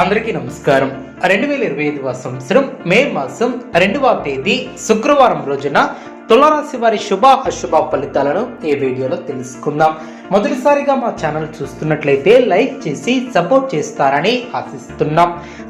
అందరికీ నమస్కారం. రెండు వేల ఇరవై ఐదవ సంవత్సరం మే మాసం రెండవ తేదీ శుక్రవారం రోజున తులారాశి వారి శుభ అశుభ ఫలితాలను ఈ వీడియోలో తెలుసుకుందాం. మొదటిసారిగా మా ఛానల్ చూస్తున్నట్లయితే లైక్ చేసి సపోర్ట్ చేస్తారని ఆశిస్తున్నాం.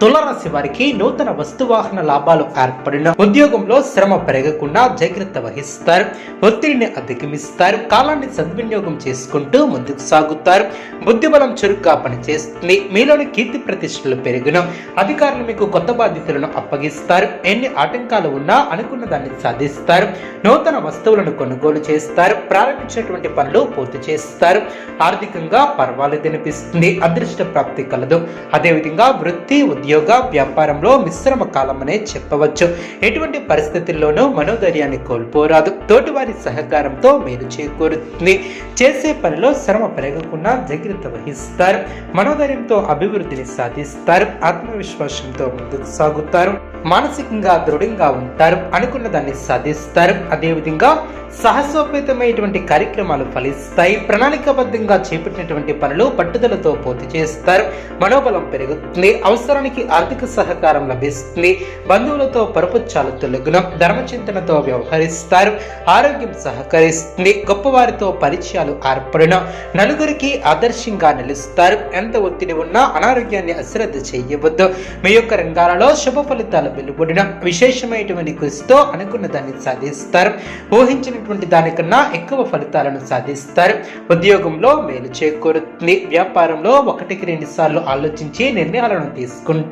తులరాశి వారికి నూతన వస్తువాహన లాభాలు ఏర్పడిన ఉద్యోగంలో శ్రమ పెరగకుండా జాగ్రత్త వహిస్తారు. ఒత్తిడిని అధిగమిస్తారు. కాలాన్ని సద్వినియోగం చేసుకుంటూ ముందుకు సాగుతారు. బుద్ధిబలం చురుగ్గా పనిచేస్తుంది. మీలోని కీర్తి ప్రతిష్టలు పెరిగిన అధికారులు మీకు కొత్త బాధ్యతలను అప్పగిస్తారు. ఎన్ని ఆటంకాలు ఉన్నా అనుకున్న దాన్ని సాధిస్తారు. నూతన వస్తువులను కొనుగోలు చేస్తారు. ప్రారంభించినటువంటి పనులు పూర్తి చేస్తారు. ఆర్థికంగా పర్వాలేదనిపిస్తుంది అదృష్ట ప్రాప్తి కలదు. అదేవిధంగా వృత్తి ఉద్యోగం వ్యాపారంలో మిశ్రమ కాలం అనే చెప్పవచ్చు. ఎటువంటి పరిస్థితుల్లోనూ మనోధైర్యాన్ని కోల్పోరాదు. తోటివారి సహకారంతో మేలు చేకూరుతుంది. చేసే పనిలో శ్రమ పెరగకుండా జాగ్రత్త వహిస్తారు. మనోధైర్యంతో అభివృద్ధిని సాధిస్తారు. ఆత్మవిశ్వాసంతో ముందుకు సాగుతారు. మానసికంగా దృఢంగా ఉంటారు. అనుకున్న దాన్ని సాధిస్తారు. అదేవిధంగా సాహసోపేతమైనటువంటి కార్యక్రమాలు ఫలిస్తాయి. ప్రణాళికాబద్ధంగా చేపట్టినటువంటి పనులు పట్టుదలతో పూర్తి చేస్తారు. మనోబలం పెరుగుతుంది. అవసరానికి ఆర్థిక సహకారం లభిస్తుంది. బంధువులతో పరపుచ్చాలు తొలగున ధర్మచింతనతో వ్యవహరిస్తారు. ఆరోగ్యం సహకరిస్తుంది. గొప్పవారితో పరిచయాలు ఏర్పడిన. నలుగురికి ఆదర్శంగా నిలుస్తారు. ఎంత ఒత్తిడి ఉన్నా అనారోగ్యాన్ని అశ్రద్ధ చేయవద్దు. మీ యొక్క రంగాలలో శుభ ఫలితాలు వెలువడిన. విశేషమైనటువంటి కృషితో అనుకున్న దాన్ని సాధిస్తారు. ఊహించినటువంటి దానికన్నా ఎక్కువ ఫలితాలను సాధిస్తారు. ఉద్యోగంలో మేలు చేకూరుతుంది. వ్యాపారంలో ఒకటికి రెండు సార్లు ఆలోచించి నిర్ణయాలను తీసుకుంటారు.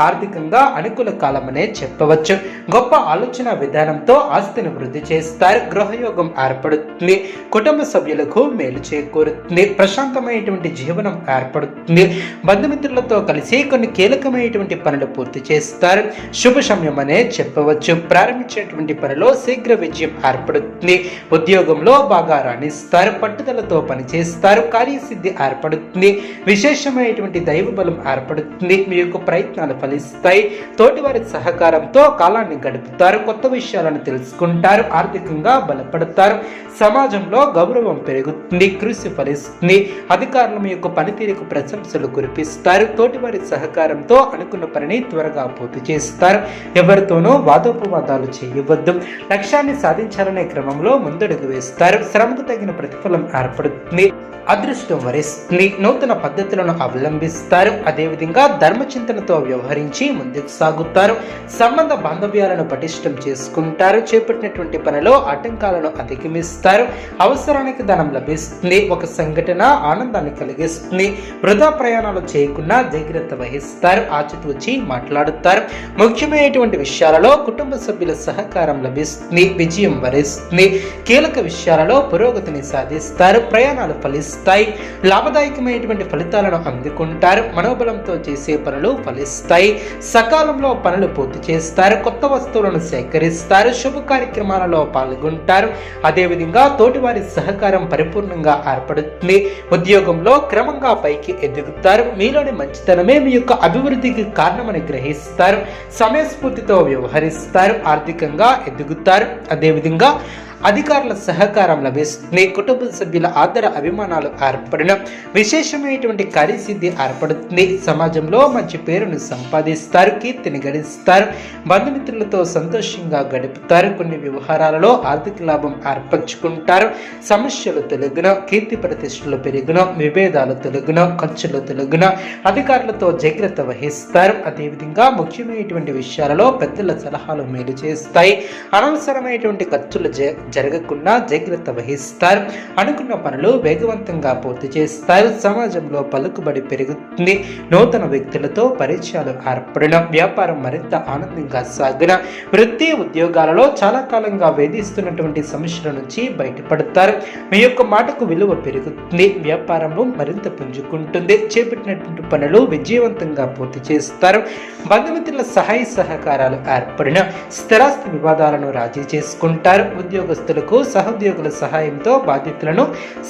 ఆర్థికంగా అనుకూల కాలమనే చెప్పవచ్చు. గొప్ప ఆలోచన విధానంతో ఆస్తిని వృద్ధి చేస్తారు. గృహయోగం ఏర్పడుతుంది. కుటుంబ సభ్యులకు మేలు చేకూరుతుంది. ప్రశాంతమైనటువంటి జీవనం ఏర్పడుతుంది. బంధుమిత్రులతో కలిసి కొన్ని కీలకమైనటువంటి పనులు పూర్తి చేస్తారు. శుభ సమయం అనే చెప్పవచ్చు. ప్రారంభించేటువంటి పనిలో శీఘ్ర విజయం ఏర్పడుతుంది. ఉద్యోగంలో బాగా రాణిస్తారు. పట్టుదలతో పనిచేస్తారు. కార్యసిద్ధి ఏర్పడుతుంది. విశేషమైనటువంటి దైవ బలం ఏర్పడుతుంది. మీ యొక్క ప్రయత్నాలు ఫలిస్తాయి. తోటివారి సహకారంతో కాలాన్ని గడుపుతారు. కొత్త విషయాలను తెలుసుకుంటారు. ఆర్థికంగా బలపడతారు. సమాజంలో గౌరవం పెరుగుతుంది. కృషి ఫలిస్తుంది. అధికారుల యొక్క పనితీరుకు ప్రశంసలు కురిపిస్తారు. తోటివారి సహకారంతో అనుకున్న పనిని త్వరగా పూర్తి చేస్తారు. ఎవరితోనూ వాదోపవాదాలు చేయవద్దు. లక్ష్యాన్ని సాధించాలనే క్రమంలో ముందడుగు వేస్తారు. శ్రమకు తగిన ప్రతిఫలం ఏర్పడుతుంది. అదృష్టం వరిస్తుంది నూతన పద్ధతులను అవలంబిస్తారు. అదేవిధంగా ధర్మచింతనతో వ్యవహరించి ముందుకు సాగుతారు. సంబంధ బాంధవ్యాలను పటిష్టం చేసుకుంటారు. చేపట్టినటువంటి పనిలో ఆటంకాలను అధిగమిస్తారు. అవసరానికి ధనం లభిస్తుంది. ఒక సంఘటన ఆనందాన్ని కలిగిస్తుంది. వృధా ప్రయాణాలు చేయకుండా జాగ్రత్త వహిస్తారు. ఆచితూచి మాట్లాడుతారు. ముఖ్యమైనటువంటి విషయాలలో కుటుంబ సభ్యుల సహకారం లభిస్తుంది. విజయం వరిస్తుంది. కీలక విషయాలలో పురోగతిని సాధిస్తారు. ప్రయాణాలు ఫలిస్తారు ఫలిస్తాయి. లాభదాయకమైనటువంటి ఫలితాలను అందుకుంటారు. మనోబలంతో చేసే పనులు ఫలిస్తాయి. సకాలంలో పనులు పూర్తి చేస్తారు. కొత్త వస్తువులను సేకరిస్తారు. శుభ కార్యక్రమాలలో పాల్గొంటారు. అదేవిధంగా తోటివారి సహకారం పరిపూర్ణంగా ఏర్పడుతుంది. ఉద్యోగంలో క్రమంగా పైకి ఎదుగుతారు. మీలోని మంచితనమే మీ యొక్క అభివృద్ధికి కారణమని గ్రహిస్తారు. సమయస్ఫూర్తితో వ్యవహరిస్తారు. ఆర్థికంగా ఎదుగుతారు. అదేవిధంగా అధికారుల సహకారం లభిస్తుంది కుటుంబ సభ్యుల ఆదర అభిమానాలు ఏర్పడిన విశేషమైనటువంటి కార్యసిద్ధి ఏర్పడుతుంది. సమాజంలో మంచి పేరును సంపాదిస్తారు కీర్తిని గడిస్తారు బంధుమిత్రులతో సంతోషంగా గడుపుతారు కొన్ని వ్యవహారాలలో ఆర్థిక లాభం ఏర్పరచుకుంటారు సమస్యలు తొలగిన కీర్తి ప్రతిష్టలు పెరిగిన విభేదాలు తొలగిన ఖర్చులు తొలగిన అధికారులతో జాగ్రత్త వహిస్తారు. అదేవిధంగా ముఖ్యమైనటువంటి విషయాలలో పెద్దల సలహాలు మేలు చేస్తాయి. అనవసరమైనటువంటి ఖర్చులు జ- జరగకుండా జాగ్రత్త వహిస్తారు. అనుకున్న పనులు వేగవంతంగా పూర్తి చేస్తారు. సమాజంలో పలుకుబడి పెరుగుతుంది. నూతన వ్యక్తులతో పరిచయాలు ఏర్పడిన వ్యాపారం మరింత ఆనందంగా సాగిన వృత్తి ఉద్యోగాలలో చాలా కాలంగా వేధిస్తున్నటువంటి సమస్యల నుంచి బయటపడతారు. మీ యొక్క మాటకు విలువ పెరుగుతుంది. వ్యాపారంలో మరింత పుంజుకుంటుంది. చేపట్టినటువంటి పనులు విజయవంతంగా పూర్తి చేస్తారు. బంధుమిత్రుల సహాయ సహకారాలు ఏర్పడిన స్థిరాస్తి వివాదాలను రాజీ చేసుకుంటారు. ఉద్యోగ ఉద్యోగస్తులకు సహోద్యోగుల సహాయంతో బాధ్యతలను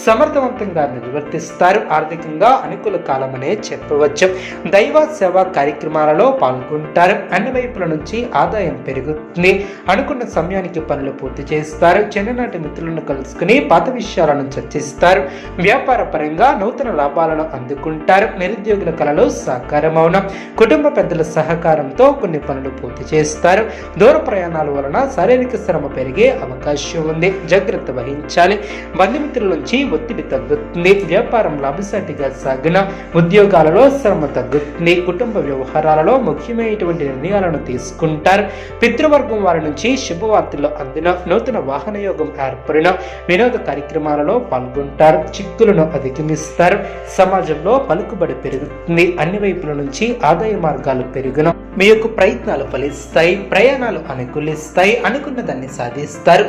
సమర్థవంతంగా నిర్వర్తిస్తారు. ఆర్థికంగా అనుకూల కాలమనే చెప్పవచ్చు. దైవ సేవా కార్యక్రమాలలో పాల్గొంటారు. అన్ని వైపుల నుంచి ఆదాయం పెరుగుతుంది. అనుకున్న సమయానికి పనులు పూర్తి చేస్తారు. చిన్ననాటి మిత్రులను కలుసుకుని పాత విషయాలను చర్చిస్తారు. వ్యాపార పరంగా నూతన లాభాలను అందుకుంటారు. నిరుద్యోగుల కళలు సాకారమవున కుటుంబ పెద్దల సహకారంతో కొన్ని పనులు పూర్తి చేస్తారు. దూర ప్రయాణాల వలన శారీరక శ్రమ పెరిగే అవకాశం ఉంది. జాగ్రత్త వహించాలి. బంధుమిత్రుల నుంచి ఒత్తిడి తగ్గుతుంది. వ్యాపారం లాభసాటిగా సాగిన ఉద్యోగాలలో శ్రమ తగ్గుతుంది. కుటుంబ వ్యవహారాలలో ముఖ్యమైనటువంటి నిర్ణయాలను తీసుకుంటారు. పితృవర్గం వారి నుంచి శుభవార్తలు అందిన నూతన వాహన యోగం ఏర్పడిన వినోద కార్యక్రమాలలో పాల్గొంటారు. చిక్కులను అధిగమిస్తారు. సమాజంలో పలుకుబడి పెరుగుతుంది. అన్ని వైపుల నుంచి ఆదాయ మార్గాలు పెరుగును మీ యొక్క ప్రయత్నాలు ఫలిస్తాయి. ప్రయాణాలు అనుకూలిస్తాయి. అనుకున్న దాన్ని సాధిస్తారు